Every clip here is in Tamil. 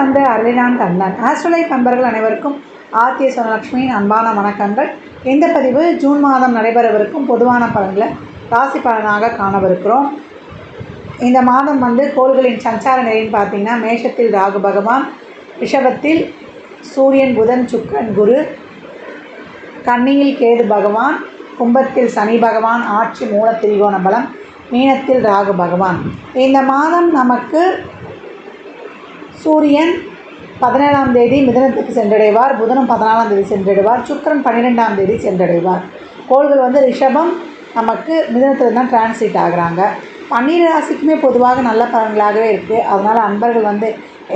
வந்து அருளினான் கண்ணன். ஆஸ்ட்ரலைஃப் நண்பர்கள் அனைவருக்கும் ஆர்த்திய சுனலட்சுமியின் அன்பான வணக்கங்கள். இந்த பதிவு ஜூன் மாதம் நடைபெறவிருக்கும் பொதுவான பலன்களை ராசி பலனாக காணவிருக்கிறோம். இந்த மாதம் வந்து கோள்களின் சஞ்சார நிலைன்னு பார்த்தீங்கன்னா மேஷத்தில் ராகு பகவான் ரிஷபத்தில் சூரியன் புதன் சுக்கரன் குரு கன்னியில் கேது பகவான் கும்பத்தில் சனி பகவான் ஆட்சி மூல திரிகோண பலம் மீனத்தில் ராகு பகவான். இந்த மாதம் நமக்கு சூரியன் பதினேழாம் தேதி மிதனத்துக்கு சென்றடைவார். புதனும் பதினாலாம் தேதி சென்றடைவார். சுக்கரன் பன்னிரெண்டாம் தேதி சென்றடைவார். கோள்கள் வந்து ரிஷபம். நமக்கு மிதனத்தில் தான் டிரான்ஸ்லேட் ஆகுறாங்க. பன்னீர் ராசிக்குமே பொதுவாக நல்ல பலன்களாகவே இருக்குது அதனால் அன்பர்கள் வந்து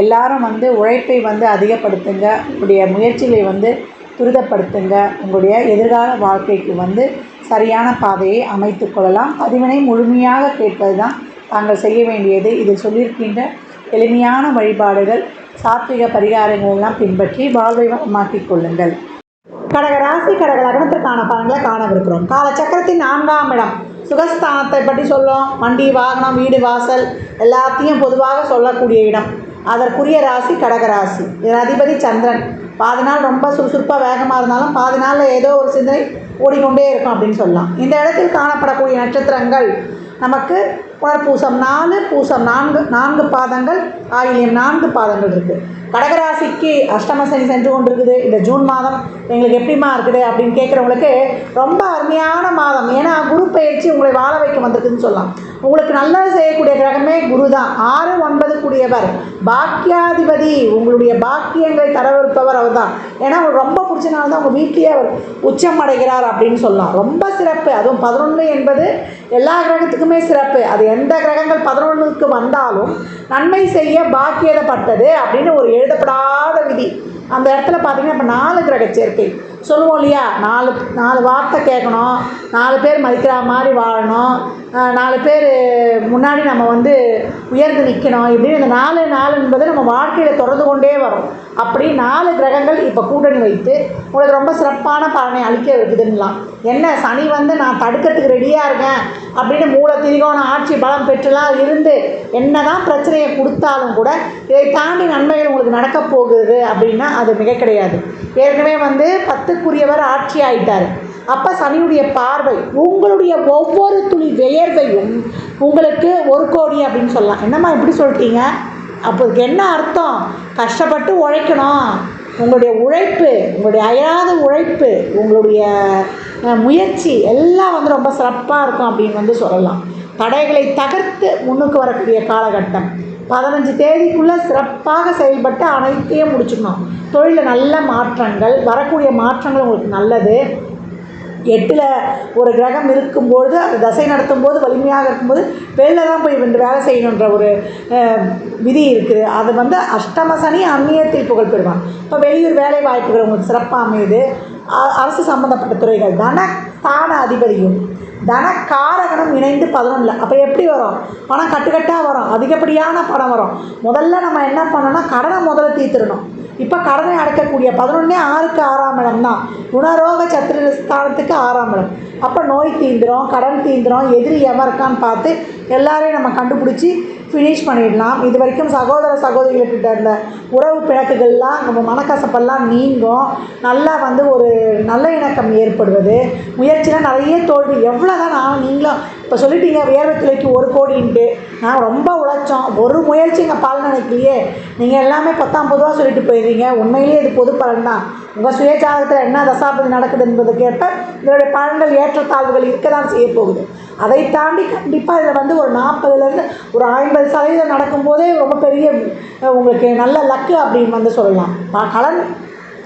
எல்லாரும் வந்து உழைப்பை வந்து அதிகப்படுத்துங்க. உங்களுடைய முயற்சிகளை வந்து துரிதப்படுத்துங்க. உங்களுடைய எதிர்கால வாழ்க்கைக்கு வந்து சரியான பாதையை அமைத்து கொள்ளலாம். பதிவினை முழுமையாக கேட்பது தான் தாங்கள் செய்ய வேண்டியது. இதில் சொல்லியிருக்கின்ற எளிமையான வழிபாடுகள் சாத்விக பரிகாரங்களெல்லாம் பின்பற்றி வாழ்வை வளமாக்கிக் கொள்ளுங்கள். கடகராசி கடக லக்னத்திற்கான பலன்களை காணவிருக்கிறோம். காலச்சக்கரத்தின் நான்காம் இடம். சுகஸ்தானத்தை பற்றி சொல்லும் வண்டி வாகனம் வீடு வாசல் எல்லாத்தையும் பொதுவாக சொல்லக்கூடிய இடம். அதற்குரிய ராசி கடகராசி. இதன் அதிபதி சந்திரன். பாதி நாள் ரொம்ப சுறுசுறுப்பாக வேகமாக இருந்தாலும் பாதி நாளில் ஏதோ ஒரு சிந்தனை ஓடிக்கொண்டே இருக்கும் அப்படின்னு சொல்லலாம். இந்த இடத்தில் காணப்படக்கூடிய நட்சத்திரங்கள் நமக்கு புனர்பூசம் நாலு பூசம் நான்கு நான்கு பாதங்கள் ஆயிலியம் நான்கு பாதங்கள் இருக்குது கடகராசிக்கு அஷ்டம சனி சென்று கொண்டிருக்குது. இந்த ஜூன் மாதம் எங்களுக்கு எப்படிமா இருக்குது அப்படின்னு கேட்குறவங்களுக்கு ரொம்ப அருமையான மாதம். ஏன்னா குரு பயிற்சி உங்களை வாழ வைக்க வந்திருக்குன்னு சொல்லலாம். உங்களுக்கு நல்லது செய்யக்கூடிய கிரகமே குரு தான் ஆறு ஒன்பது கூடியவர். பாக்கியாதிபதி. உங்களுடைய பாக்கியங்களை தரவிருப்பவர் அவர் தான் ஏன்னா அவர் ரொம்ப பிடிச்சனால தான் உங்கள் வீட்டிலேயே அவர் உச்சம் அடைகிறார் அப்படின்னு சொல்லலாம். ரொம்ப சிறப்பு. அதுவும் பதினொன்று என்பது எல்லா கிரகத்துக்குமே சிறப்பு. அது எந்த கிரகங்கள் பதினொன்றுக்கு வந்தாலும் நன்மை செய்ய பாக்கியதப்பட்டது அப்படின்னு ஒரு எழுதப்படாத விதி. அந்த இடத்துல பார்த்தீங்கன்னா இப்போ நாலு கிரக சேர்க்கை சொல்லுவோம் இல்லையா? நாலு நாலு வார்த்தை கேட்கணும். நாலு பேர் மதிக்கிற மாதிரி வாழணும். நாலு பேர் முன்னாடி நம்ம வந்து உயர்ந்து நிற்கணும் இப்படின்னு இந்த நாலு நாலு என்பது நம்ம வாழ்க்கையில் தொடர்ந்து கொண்டே வரும். அப்படி நாலு கிரகங்கள் இப்போ கூட்டணி வைத்து உங்களுக்கு ரொம்ப சிறப்பான பலனை அளிக்க இருக்குதுன்னலாம் என்ன சனி வந்து நான் தடுக்கிறதுக்கு ரெடியாக இருக்கேன் அப்படின்னு மூல திரிகோண ஆட்சி பலம் பெற்றுலாம் இருந்து என்ன தான் பிரச்சனையை கொடுத்தாலும் கூட இதை தாண்டி நன்மைகள் உங்களுக்கு நடக்க போகுது அப்படின்னா அது மிக கிடையாது. ஏற்கனவே வந்து பத்துக்குரியவர் ஆட்சி ஆயிட்டார். அப்போ சனியுடைய பார்வை உங்களுடைய ஒவ்வொரு துளி வியர்வையும் உங்களுக்கு ஒரு கோடி அப்படின்னு சொல்லலாம். என்னம்மா இப்படி சொல்லிட்டீங்க அப்போ என்ன அர்த்தம்? கஷ்டப்பட்டு உழைக்கணும். உங்களுடைய உழைப்பு உங்களுடைய அயராத உழைப்பு உங்களுடைய முயற்சி எல்லாம் வந்து ரொம்ப சிறப்பாக இருக்கும் அப்படின்னு வந்து சொல்லலாம். தடைகளை தகர்த்து முன்னுக்கு வரக்கூடிய காலகட்டம். பதினஞ்சு தேதிக்குள்ளே சிறப்பாக செயல்பட்டு அனைத்தையும் முடிச்சுக்கணும். தொழிலில் நல்ல மாற்றங்கள் வரக்கூடிய மாற்றங்கள் உங்களுக்கு நல்லது. எட்டில் ஒரு கிரகம் இருக்கும்போது அது தசை நடத்தும் போது வலிமையாக இருக்கும்போது வெளில தான் போய் வந்து வேலை செய்யணுன்ற ஒரு விதி இருக்குது அது வந்து அஷ்டம சனி அந்நியத்தில் புகழ் பெறுவான். இப்போ வெளியூர் வேலை வாய்ப்புகள் உங்களுக்கு சிறப்பாக அமையுது. அரசு சம்மந்தப்பட்ட துறைகள். தன ஸ்தான அதிபதியும் தனக்காரகனும் இணைந்து பதினொன்றில் அப்போ எப்படி வரும்? பணம் கட்டுக்கட்டாக வரும். அதிகப்படியான பணம் வரும். முதல்ல நம்ம என்ன பண்ணோம்னா கடனை முதல்ல தீர்த்துடணும். இப்போ கடனை அடைக்கக்கூடிய பதினொன்னே ஆறுக்கு ஆறாம் இடம் தான். குணரோக சத்துரு ஸ்தானத்துக்கு ஆறாம் இடம். அப்போ நோய் தீந்துடும் கடன் தீந்துடும் எதிரி எவன் இருக்கான்னு பார்த்து எல்லாரையும் நம்ம கண்டுபிடிச்சி ஃபினிஷ் பண்ணிடலாம். இது வரைக்கும் சகோதர சகோதரிகள்கிட்ட இருந்த உறவு பிணக்குகள்லாம் நம்ம மனக்கசப்பெல்லாம் நீங்கும். நல்லா வந்து ஒரு நல்ல இணக்கம் ஏற்படுவது. முயற்சியில் நிறைய தோல்வி. எவ்வளோ தான் நான் நீங்களும் இப்போ சொல்லிட்டீங்க வேர்வத்துலைக்கு ஒரு கோடின்ட்டு. நான் ரொம்ப உழைச்சோம். ஒரு முயற்சி எங்கள் பலன் நினைக்கலையே நீங்கள் எல்லாமே பத்தாம் பொதுவாக சொல்லிட்டு போயிடுறீங்க. உண்மையிலேயே இது பொது பலன் தான் உங்கள் சுயஜாதகத்தில் என்ன தசாபதி நடக்குது கேட்டால் இதனுடைய பலன்கள் ஏற்றத்தாழ்வுகள் இருக்க தான் செய்ய போகுது. அதை தாண்டி கண்டிப்பாக இதில் வந்து ஒரு நாற்பதுலேருந்து ஒரு ஐம்பது சதவீதம் நடக்கும்போதே ரொம்ப பெரிய உங்களுக்கு நல்ல லக்கு அப்படின்னு வந்து சொல்லலாம். கலன்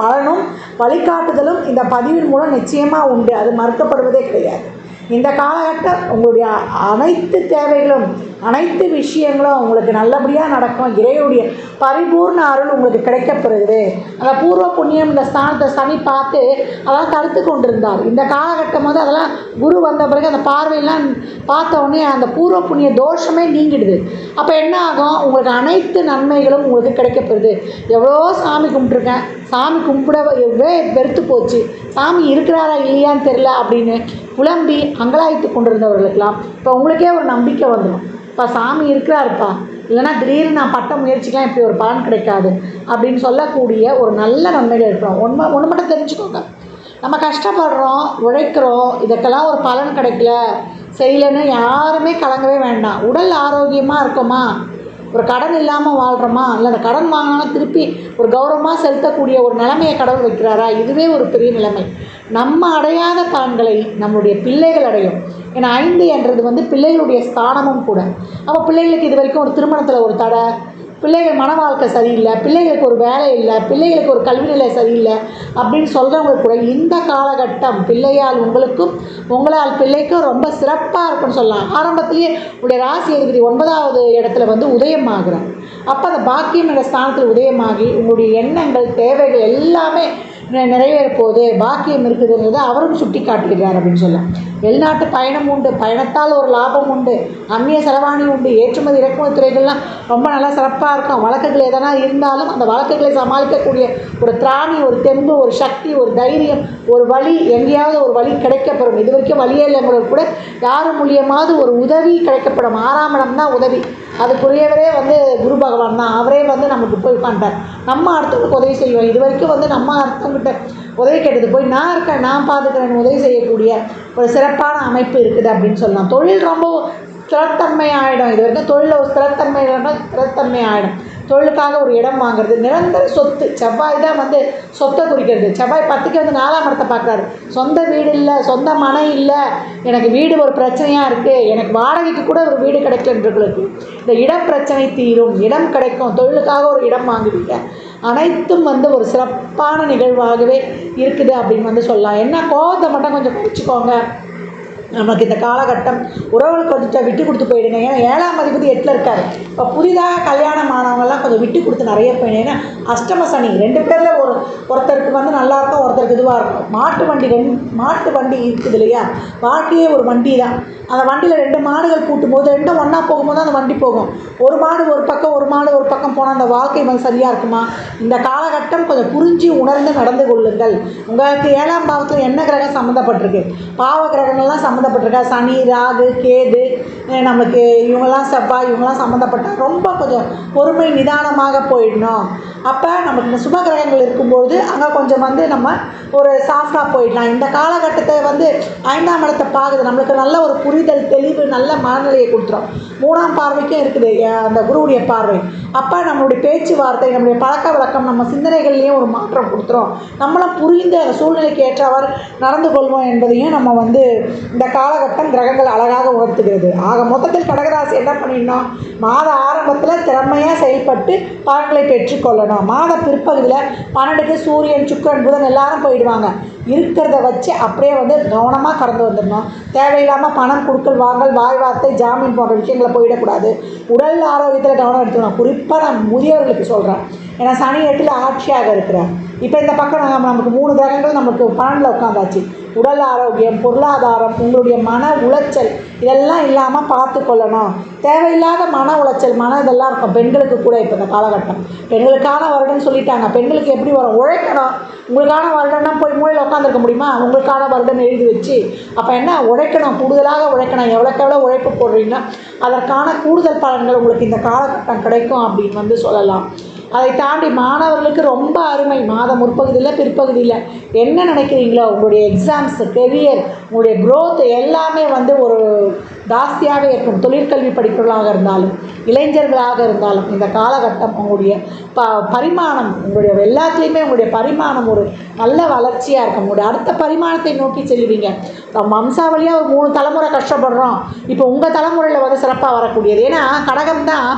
பலனும் வழிகாட்டுதலும் இந்த பதிவின் மூலம் நிச்சயமாக உண்டு. அது மறுக்கப்படுவதே கிடையாது. இந்த காலகட்டம் உங்களுடைய அனைத்து தேவைகளும் அனைத்து விஷயங்களும் உங்களுக்கு நல்லபடியாக நடக்கும். இறையுடைய பரிபூர்ண அருள் உங்களுக்கு கிடைக்கப்பெறுகிறது. அந்த பூர்வ புண்ணியம் இந்த ஸ்தானத்தை சனி பார்த்து அதெல்லாம் தடுத்து கொண்டிருந்தார். இந்த காலகட்டம் வந்து அதெல்லாம் குரு வந்த பிறகு அந்த பார்வையெல்லாம் பார்த்த உடனே அந்த பூர்வ புண்ணிய தோஷமே நீங்கிடுது. அப்போ என்ன ஆகும்? உங்களுக்கு அனைத்து நன்மைகளும் உங்களுக்கு கிடைக்கப்பெறுது. எவ்வளோ சாமி கும்பிட்ருக்கேன் சாமி கும்பிட எவ்வளோ வெறுத்து போச்சு. சாமி இருக்கிறாரா இல்லையான்னு தெரில அப்படின்னு புலம்பி அங்கலாய்த்து கொண்டிருந்தவர்களுக்கெல்லாம் இப்போ உங்களுக்கே ஒரு நம்பிக்கை வந்துடும். இப்போ சாமி இருக்கிறாருப்பா. இல்லைன்னா திடீர்னு நான் பட்ட முயற்சிக்கெலாம் இப்படி ஒரு பலன் கிடைக்காது அப்படின்னு சொல்லக்கூடிய ஒரு நல்ல நன்மைகள் இருக்கிறோம். ஒன்று ஒன்று மட்டும் தெரிஞ்சுக்கோங்க. நம்ம கஷ்டப்படுறோம் உழைக்கிறோம் இதுக்கெல்லாம் ஒரு பலன் கிடைக்கல செய்யலைன்னு யாருமே கலங்கவே வேண்டாம். உடல் ஆரோக்கியமாக இருக்குமா? ஒரு கடன் இல்லாமல் வாழ்கிறோமா இல்லை அந்த கடன் வாங்கினாலும் திருப்பி ஒரு கௌரவமாக செலுத்தக்கூடிய ஒரு நிலைமையை கடவுள் வைக்கிறாரா? இதுவே ஒரு பெரிய நிலைமை. நம்ம அடையாத பலன்களை நம்மளுடைய பிள்ளைகள் அடையும். ஏன்னா ஐந்து என்றது வந்து பிள்ளைகளுடைய ஸ்தானமும் கூட. அப்போ பிள்ளைகளுக்கு இது வரைக்கும் ஒரு திருமணத்தில் ஒரு தடை பிள்ளைகள் மன வாழ்க்கை சரியில்லை பிள்ளைகளுக்கு ஒரு வேலை இல்லை பிள்ளைகளுக்கு ஒரு கல்வி நிலை சரியில்லை அப்படின்னு சொல்கிறவங்களுக்கு கூட இந்த காலகட்டம் பிள்ளையால் உங்களுக்கும் உங்களால் பிள்ளைக்கும் ரொம்ப சிறப்பாக இருக்கும்னு சொல்லலாம். ஆரம்பத்திலேயே உடைய ராசி அதிபதி ஒன்பதாவது இடத்துல வந்து உதயமாகிறார் அப்போ அந்த பாக்கியம் என்ற ஸ்தானத்தில் உதயமாகி உங்களுடைய எண்ணங்கள் தேவைகள் எல்லாமே நிறைவேற போகுது பாக்கியம் இருக்குதுன்றதை அவரும் சுட்டி காட்டுகிறார் அப்படின்னு சொல்லலாம். வெளிநாட்டு பயணம் உண்டு பயணத்தால் ஒரு லாபம் உண்டு அந்நிய செலவாணி உண்டு ஏற்றுமதி இறக்குமதி துறைகள்லாம் ரொம்ப நல்லா சிறப்பாக இருக்கும். வழக்குகள் எதனா இருந்தாலும் அந்த வழக்குகளை சமாளிக்கக்கூடிய ஒரு திராணி ஒரு தெம்பு ஒரு சக்தி ஒரு தைரியம் ஒரு வழி எங்கேயாவது ஒரு வழி கிடைக்கப்படும் இது வரைக்கும் வழியே இல்லைங்கிறது கூட யார் மூலியமாவது ஒரு உதவி கிடைக்கப்படும் ஆறாம் இடம் தான் உதவி. அதுக்குரியவரே வந்து குரு பகவான் தான். அவரே வந்து நமக்கு போய் உட்காந்துட்டார் நம்ம அடுத்தவங்களுக்கு உதவி செய்வோம் இது வரைக்கும் வந்து நம்ம அடுத்தவங்கிட்ட உதவி கேட்டது போய் நான் இருக்கேன் நான் பார்த்துக்கிறேன் உதவி செய்யக்கூடிய ஒரு சிறப்பான அமைப்பு இருக்குது அப்படின்னு சொல்லலாம். தொழில் ரொம்ப ஸ்திரத்தன்மை ஆகிடும் இது வரைக்கும் தொழிலில் ஒரு ஸ்திரத்தன்மை இல்லைன்னா ஸ்திரத்தன்மை ஆகிடும் தொழிலுக்காக ஒரு இடம் வாங்குறது. நிரந்தர சொத்து. செவ்வாய் தான் வந்து சொத்தை குறிக்கிறது. செவ்வாய் பத்துக்கு வந்து நாலாம் இடத்தை பார்க்குறாரு. சொந்த வீடு இல்லை சொந்த மனை இல்லை. எனக்கு வீடு ஒரு பிரச்சனையாக இருக்குது எனக்கு வாடகைக்கு கூட ஒரு வீடு கிடைக்கலன்றவங்களுக்கு இந்த இடம் பிரச்சனை தீரும். இடம் கிடைக்கும். தொழிலுக்காக ஒரு இடம் வாங்குவீங்க. அனைத்தும் வந்து ஒரு சிறப்பான நிகழ்வாகவே இருக்குது அப்படின்னு வந்து சொல்லலாம். என்ன கோபத்தை மட்டும் கொஞ்சம் குறைச்சிக்கோங்க நமக்கு இந்த காலகட்டம் உறவுகள் கொஞ்சம் விட்டு கொடுத்து போயிடுங்க. ஏன்னா ஏழாம் அதிபதி எட்டில் இருக்கார். இப்போ புதிதாக கல்யாணம் ஆனவங்கெல்லாம் கொஞ்சம் விட்டு கொடுத்து நிறைய போயிடுங்க. ஏன்னா அஷ்டம சனி ரெண்டு பேரில் ஒரு ஒருத்தருக்கு வந்து நல்லா இருக்கும் ஒருத்தருக்கு இதுவாக இருக்கும். மாட்டு வண்டி ரெண்டு மாட்டு வண்டி இருக்குது இல்லையா? வாழ்க்கையே ஒரு வண்டி தான். அந்த வண்டியில் ரெண்டு மாடுகள் கூட்டும் போது ரெண்டும் ஒன்றா போகும்போது அந்த வண்டி போகும். ஒரு மாடு ஒரு பக்கம் ஒரு மாடு ஒரு பக்கம் போனால் அந்த வாழ்க்கை வந்து சரியாக இருக்குமா? இந்த காலகட்டம் கொஞ்சம் புரிஞ்சு உணர்ந்து நடந்து கொள்ளுங்கள். உங்களுக்கு ஏழாம் பாவத்தில் என்ன கிரகம் சம்மந்தப்பட்டிருக்கு பாவ கிரகங்கள்லாம் சம்மந்தப்பட்டிருக்கா சனி ராகு கேது நமக்கு இவங்கெல்லாம் செவ்வாய் இவங்கெல்லாம் சம்மந்தப்பட்டால் ரொம்ப கொஞ்சம் பொறுமை நிதானமாக போயிடணும். அப்போ நமக்கு இந்த சுப கிரகங்கள் இருக்கும்போது அங்கே கொஞ்சம் வந்து நம்ம ஒரு சாஃப்டாக போயிடலாம். இந்த காலகட்டத்தை வந்து ஐந்தாம் இடத்தை பார்க்குது. நம்மளுக்கு நல்ல ஒரு புரிதல் தெளிவு நல்ல மனநிலையை கொடுத்துரும். மூணாம் பார்வைக்கும் இருக்குது அந்த குருவுடைய பார்வை. அப்போ நம்மளுடைய பேச்சுவார்த்தை நம்மளுடைய பழக்க வழக்கம் நம்ம சிந்தனைகள்லேயும் ஒரு மாற்றம் கொடுத்துரும். நம்மளும் புரிந்து அந்த சூழ்நிலைக்கு ஏற்றவர் நடந்து கொள்வோம் என்பதையும் நம்ம வந்து இந்த காலகட்டம் கிரகங்கள் அழகாக உணர்த்துகிறது ஆக மொத்தத்தில் கடகராசி என்ன பண்ணிடணும் மாத ஆரம்பத்தில் திறமையாக செயல்பட்டு பலன்களை பெற்றுக்கொள்ளணும் மாத பிற்பகுதியில் பன்னெண்டுக்கு சூரியன் சுக்கரன் புதன் எல்லாரும் போயிடுவாங்க. இருக்கிறத வச்சு அப்படியே வந்து கவனமாக கடந்து வந்துடணும். தேவையில்லாமல் பணம் கொடுக்கல் வாங்கல் வாய் வார்த்தை ஜாமீன் போன்ற விஷயங்களை போயிடக்கூடாது. உடல் ஆரோக்கியத்தில் கவனம் எடுத்துக்கணும். குறிப்பாக நான் முதியவர்களுக்கு சொல்கிறேன் ஏன்னா சனி எட்டில் ஆட்சியாக இருக்கிறேன் இப்போ இந்த பக்கம் நம்ம நமக்கு மூணு கிரகங்கள் நமக்கு பன்னெண்டில் உட்காந்தாச்சு உடல் ஆரோக்கியம் பொருளாதாரம் உங்களுடைய மன உளைச்சல் இதெல்லாம் இல்லாமல் பார்த்து கொள்ளணும். தேவையில்லாத மன உளைச்சல் மன இதெல்லாம் இருக்கும். பெண்களுக்கு கூட இப்போ இந்த காலகட்டம். பெண்களுக்கான வருடம்னு சொல்லிட்டாங்க. பெண்களுக்கு எப்படி வரும்? உழைக்கணும். உங்களுக்கான வருடம்னா போய் மூளையில் உட்காந்துருக்க முடியுமா? உங்களுக்கான வருடம் எழுதி வச்சு. அப்போ என்ன? உழைக்கணும். கூடுதலாக உழைக்கணும். எவ்வளோக்கு எவ்வளோ உழைப்பு போடுறீங்கன்னா அதற்கான கூடுதல் பலன்கள் உங்களுக்கு இந்த காலகட்டம் கிடைக்கும் அப்படின்னு வந்து சொல்லலாம். அதை தாண்டி மாணவர்களுக்கு ரொம்ப அருமை. மாத முற்பகுதியில் பிற்பகுதியில் என்ன நினைக்கிறீங்களோ உங்களுடைய எக்ஸாம்ஸு கெரியர் உங்களுடைய க்ரோத் எல்லாமே வந்து ஒரு ஜாஸ்தியாகவே இருக்கும். தொழிற்கல்வி படிப்புகளாக இருந்தாலும் இளைஞர்களாக இருந்தாலும் இந்த காலகட்டம் உங்களுடைய ப பரிமாணம் உங்களுடைய எல்லாத்துலேயுமே உங்களுடைய பரிமாணம் ஒரு நல்ல வளர்ச்சியாக இருக்கும். உங்களுடைய அடுத்த பரிமாணத்தை நோக்கி செல்வீங்க. வம்சாவளியாக ஒரு மூணு தலைமுறை கஷ்டப்படுறோம். இப்போ உங்கள் தலைமுறையில் வந்து சிறப்பாக வரக்கூடியது. ஏன்னா கடகம் தான்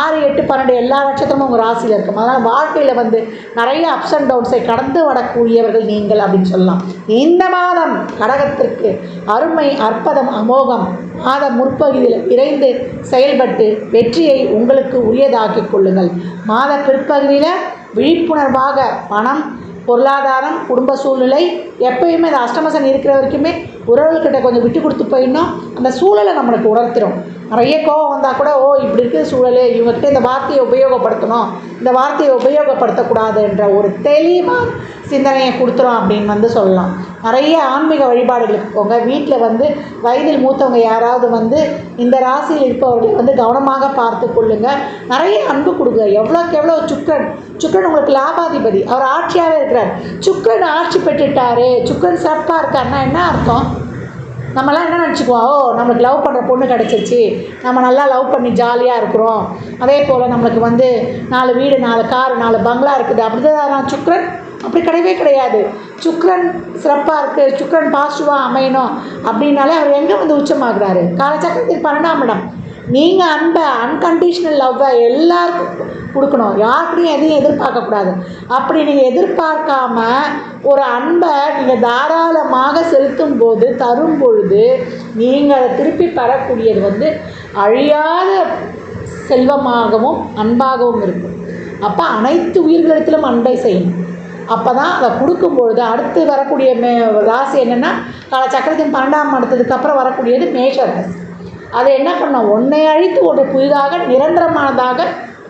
ஆறு எட்டு பன்னெண்டு எல்லா நட்சத்திரமும் உங்கள் ராசியில் இருக்கும். அதனால் வாழ்க்கையில் வந்து நிறைய அப்ஸ் அண்ட் டவுன்ஸை கடந்து வரக்கூடியவர்கள் நீங்கள் அப்படின்னு சொல்லலாம். இந்த மாதம் கடகத்திற்கு அருமை அற்புதம் அமோகம் மாத முற்பகுதியில் விரைந்து செயல்பட்டு வெற்றியை உங்களுக்கு உரியதாக்கிக் கொள்ளுங்கள். மாத பிற்பகுதியில் விழிப்புணர்வாக பணம் பொருளாதாரம் குடும்ப சூழ்நிலை எப்பயுமே இந்த அஷ்டமசன் இருக்கிற வரைக்குமே உறவுகிட்ட கொஞ்சம் விட்டு கொடுத்து போயிடணும். அந்த சூழலை நம்மளுக்கு உணர்த்திடும் நிறைய கோவம் வந்தால் கூட ஓ இப்படி இருக்குது சூழல் இவங்ககிட்ட இந்த வார்த்தையை உபயோகப்படுத்தணும். இந்த வார்த்தையை உபயோகப்படுத்தக்கூடாது என்ற ஒரு தெளிவான சிந்தனையை கொடுத்துரும் அப்படின்னு வந்து சொல்லலாம். நிறைய ஆன்மீக வழிபாடுகளுக்கு போங்க வீட்டில் வந்து வயதில் மூத்தவங்க யாராவது வந்து இந்த ராசியில் இருப்பவர்களுக்கு வந்து கவனமாக பார்த்து கொள்ளுங்கள் நிறைய அன்பு கொடுங்க. எவ்வளோக்கு எவ்வளோ சுக்கரன் சுக்கரன் உங்களுக்கு லாபாதிபதி. அவர் ஆட்சியாகவே இருக்கிறார். சுக்கரன் ஆட்சி பெற்றுட்டாரு. சுக்கரன் சிறப்பாக இருக்காருன்னா என்ன அர்த்தம்? நம்மலாம் என்ன நினச்சிக்குவோம்? ஓ நம்மளுக்கு லவ் பண்ணுற பொண்ணு கிடச்சிருச்சு. நம்ம நல்லா லவ் பண்ணி ஜாலியாக இருக்கிறோம். அதே போல் நம்மளுக்கு வந்து நாலு வீடு நாலு காரு நாலு பங்களா இருக்குது. அப்படி தான் சுக்ரன் அப்படி கிடையவே கிடையாது. சுக்ரன் சிறப்பாக இருக்குது சுக்ரன் பாசிட்டிவாக அமையணும் அப்படின்னாலே அவர் எங்கே வந்து உச்சமாகிறாரு? காலச்சக்கரத்தில் பன்னெண்டாம் இடம். நீங்கள் அன்பை அன்கண்டிஷனல் லவ்வை எல்லாருக்கும் கொடுக்கணும். யாருக்கிட்டையும் எதையும் எதிர்பார்க்கக்கூடாது. அப்படி நீங்கள் எதிர்பார்க்காம ஒரு அன்பை நீங்கள் தாராளமாக செலுத்தும் போது தரும் பொழுது நீங்கள் அதை திருப்பி பெறக்கூடியது வந்து அழியாத செல்வமாகவும் அன்பாகவும் இருக்கும். அப்போ அனைத்து உயிர்களிடத்திலும் அன்பை செய்யணும். அப்போ தான் அதை கொடுக்கும்பொழுது அடுத்து வரக்கூடிய மே ராசி என்னென்னா கால சக்கரத்தின் பன்னெண்டாம் அடுத்ததுக்கப்புறம் வரக்கூடியது மேஷ ராசி. அதை என்ன பண்ணோம் ஒன்றை அழித்து ஒன்று புதிதாக நிரந்தரமானதாக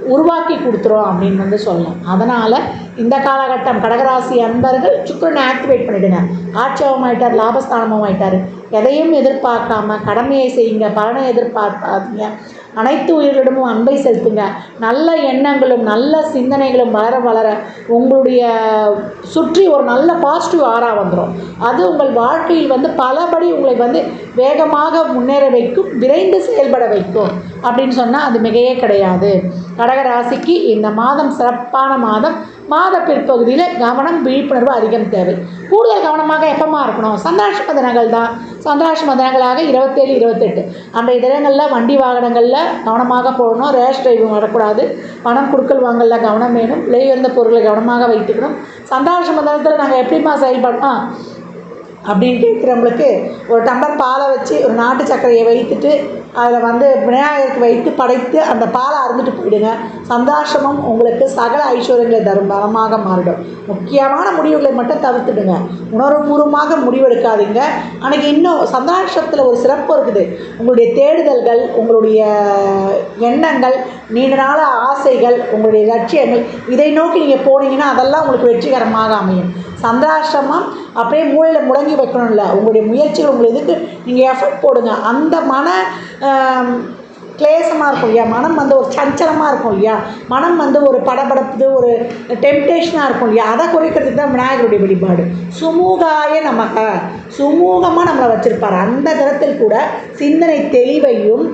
உருவாக்கி கொடுத்துரும் அப்படின்னு வந்து சொல்லலாம் அதனால் இந்த காலகட்டம் கடகராசி அன்பர்கள் சுக்கரனை ஆக்டிவேட் பண்ணிவிடுங்க ஆட்சியவம் ஆகிட்டார் லாபஸ்தானமும் ஆகிட்டார் எதையும் எதிர்பார்க்காம கடமையை செய்யுங்க பலனை எதிர்பார்க்காதீங்க. அனைத்து உயிர்களிடமும் அன்பை செலுத்துங்க. நல்ல எண்ணங்களும் நல்ல சிந்தனைகளும் வளர வளர உங்களுடைய சுற்றி ஒரு நல்ல பாசிட்டிவ் ஆறாக வந்துடும் அது உங்கள் வாழ்க்கையில் வந்து பலபடி உங்களை வந்து வேகமாக முன்னேற வைக்கும் விரைந்து செயல்பட வைக்கும். அப்படின்னு சொன்னால் அது மிகையே கிடையாது. கடகராசிக்கு இந்த மாதம் சிறப்பான மாதம். மாத பிற்பகுதியில் கவனம் விழிப்புணர்வு அதிகம் தேவை. கூடுதல் கவனமாக எப்பமா இருக்கணும்? சந்திராஷ்டம தினங்கள் தான் சந்திராஷ்டம தினங்களாக இருபத்தேழு இருபத்தெட்டு. அன்றைய தினங்களில் வண்டி வாகனங்களில் கவனமாக போகணும். ரேஷ் டிரைவிங் வரக்கூடாது பணம் கொடுக்கல் வாங்கல கவனம் வேணும். விலை உயர்ந்த பொருளை கவனமாக வைத்துக்கணும். சந்திராஷ்டம தினத்தில் நாங்கள் எப்படிமா செயல்படணும்? அப்படின்னு கேட்குறவங்களுக்கு ஒரு டம்ளர் பாலை வச்சு ஒரு நாட்டு சர்க்கரையை வைத்துட்டு அதில் வந்து விநாயகருக்கு வைத்து படைத்து அந்த பாலை அருந்துட்டு போயிடுங்க. சந்தோஷமும் உங்களுக்கு சகல ஐஸ்வர்யங்களை தரும். பலமாக மாறிடும். முக்கியமான முடிவுகளை மட்டும் தவிர்த்துடுங்க. உணர்வுபூர்வமாக முடிவெடுக்காதீங்க. அன்றைக்கி இன்னும் சந்தாஷத்தில் ஒரு சிறப்பு இருக்குது. உங்களுடைய தேடுதல்கள் உங்களுடைய எண்ணங்கள் நீண்ட நாள ஆசைகள் உங்களுடைய லட்சியங்கள் இதை நோக்கி நீங்கள் போனீங்கன்னா அதெல்லாம் உங்களுக்கு வெற்றிகரமாக அமையும். சந்திராசிரமம் அப்படியே மூளையில் முடங்கி வைக்கணும்ல. உங்களுடைய முயற்சிகள் உங்களை இதுக்கு நீங்கள் எஃபர்ட் போடுங்க. அந்த மன கிளேசமாக இருக்கும் இல்லையா? மனம் வந்து ஒரு சஞ்சலமாக இருக்கும் இல்லையா? மனம் வந்து ஒரு படபடப்பு ஒரு டெம்டேஷனாக இருக்கும் இல்லையா? அதை குறைக்கிறதுக்கு தான் விநாயகருடைய வழிபாடு. சுமூகாய நமக. சுமூகமாக நம்மளை வச்சுருப்பார். அந்த தரத்தில் கூட சிந்தனை தெளிவையும்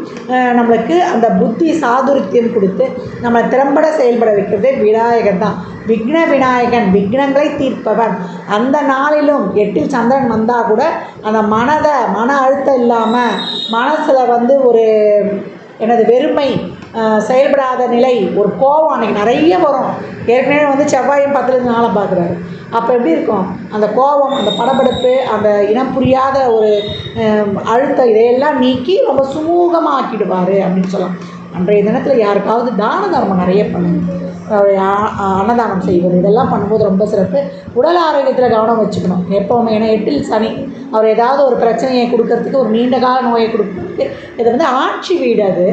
நம்மளுக்கு அந்த புத்தி சாதுரித்தியம் கொடுத்து நம்ம திறம்பட செயல்பட வைக்கிறதே விநாயகர் தான். விக்ன விநாயகன் விக்னங்களை தீர்ப்பவன். அந்த நாளிலும் எட்டில் சந்திரன் வந்தால் கூட அந்த மனதை மன அழுத்தம் இல்லாமல் மனசில் வந்து ஒரு எனது வெறுமை செயல்படாத நிலை ஒரு கோவம் அன்றைக்கி நிறைய வரும். ஏற்கனவே வந்து செவ்வாயும் பத்துலேருந்து நாளாக பார்க்குறாரு. அப்போ எப்படி இருக்கும்? அந்த கோபம் அந்த படபடப்பு அந்த இனம் புரியாத ஒரு அழுத்தம் இதையெல்லாம் நீக்கி ரொம்ப சுமூகமாக ஆக்கிடுவார் அப்படின்னு சொல்லலாம். அன்றைய தினத்தில் யாருக்காவது தான தர்மம் நிறைய பண்ணுங்க. அன்னதானம் செய்வது இதெல்லாம் பண்ணும்போது ரொம்ப சிறப்பு. உடல் ஆரோக்கியத்தில் கவனம் வச்சுக்கணும். எப்போவுமே ஏன்னா எட்டில் சனி அவர் ஏதாவது ஒரு பிரச்சனையை கொடுக்கறதுக்கு ஒரு நீண்ட கால நோயை கொடுக்கறதுக்கு இது வந்து ஆட்சி வீடு அது.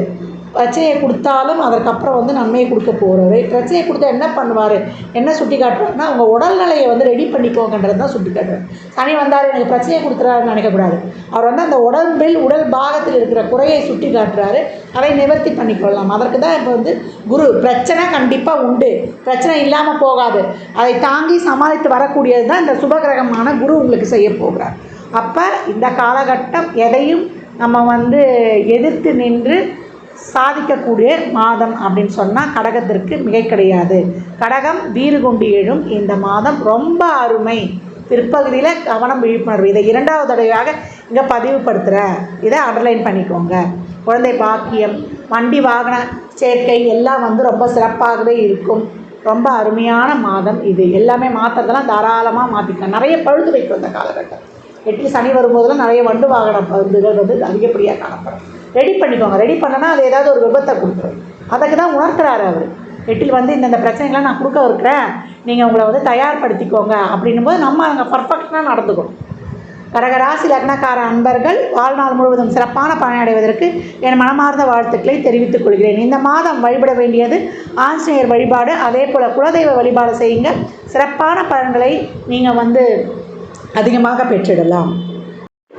பிரச்சனையை கொடுத்தாலும் அதற்கப்புறம் வந்து நன்மையை கொடுக்க போகிறவர் பிரச்சனையை கொடுத்தா என்ன பண்ணுவார்? என்ன சுட்டி காட்டுறாருன்னா உங்கள் உடல்நிலையை வந்து ரெடி பண்ணிக்கோங்கன்றது தான் சுட்டி காட்டுறாரு சனி வந்தார் எனக்கு பிரச்சனையை கொடுத்துறாருன்னு நினைக்கக்கூடாது. அவர் வந்து அந்த உடம்பில் உடல் பாகத்தில் இருக்கிற குறையை சுட்டி காட்டுறாரு. அதை நிவர்த்தி பண்ணிக்கொள்ளலாம். அதற்கு தான் இப்போ வந்து குரு பிரச்சனை கண்டிப்பாக உண்டு. பிரச்சனை இல்லாமல் போகாது. அதை தாங்கி சமாளித்து வரக்கூடியது தான் இந்த சுபகிரகமான குரு உங்களுக்கு செய்ய போகிறார். அப்போ இந்த காலகட்டம் எதையும் நம்ம வந்து எதிர்த்து நின்று சாதிக்கக்கூடிய மாதம் அப்படின்னு சொன்னால் கடகத்திற்கு மிகை கிடையாது. கடகம் வீறு கொண்டு எழும் இந்த மாதம் ரொம்ப அருமை. பிற்பகுதியில் கவனம் விழிப்புணர்வு. இதை இரண்டாவது தடவையாக இங்கே பதிவுபடுத்துகிறேன் இதை அண்டர்லைன் பண்ணிக்கோங்க. குழந்தை பாக்கியம் வண்டி வாகன சேர்க்கை எல்லாம் வந்து ரொம்ப சிறப்பாகவே இருக்கும். ரொம்ப அருமையான மாதம் இது. எல்லாமே மாற்றுறதெல்லாம் தாராளமாக மாற்றிக்கலாம் நிறைய பழுது வைக்கும் இந்த காலகட்டம். எட்டில் சனி வரும்போதெல்லாம் நிறைய வண்டு வாகன பருந்துகள் வந்து அதிகப்படியாக காணப்படும். ரெடி பண்ணிக்கோங்க. ரெடி பண்ணனா அது ஏதாவது ஒரு விபத்தை கொடுத்துரும். அதுக்கு தான் உணர்த்துறாரு அவர். எட்டில் வந்து இந்தந்த பிரச்சனைகள்லாம் நான் கொடுக்க இருக்கிறேன். நீங்கள் உங்களை வந்து தயார்படுத்திக்கோங்க. அப்படின்னும் போது நம்ம அங்கே பர்ஃபெக்டாக நடந்துக்கணும். கடகராசி லக்னக்கார அன்பர்கள் வாழ்நாள் முழுவதும் சிறப்பான பலனை அடைவதற்கு என் மனமார்ந்த வாழ்த்துக்களை தெரிவித்துக் கொள்கிறேன். இந்த மாதம் வழிபட வேண்டியது ஆஞ்சநேயர் வழிபாடு. அதே போல் குலதெய்வ வழிபாடு செய்யுங்க சிறப்பான பலன்களை நீங்கள் வந்து அதிகமாக பெற்றிடலாம்.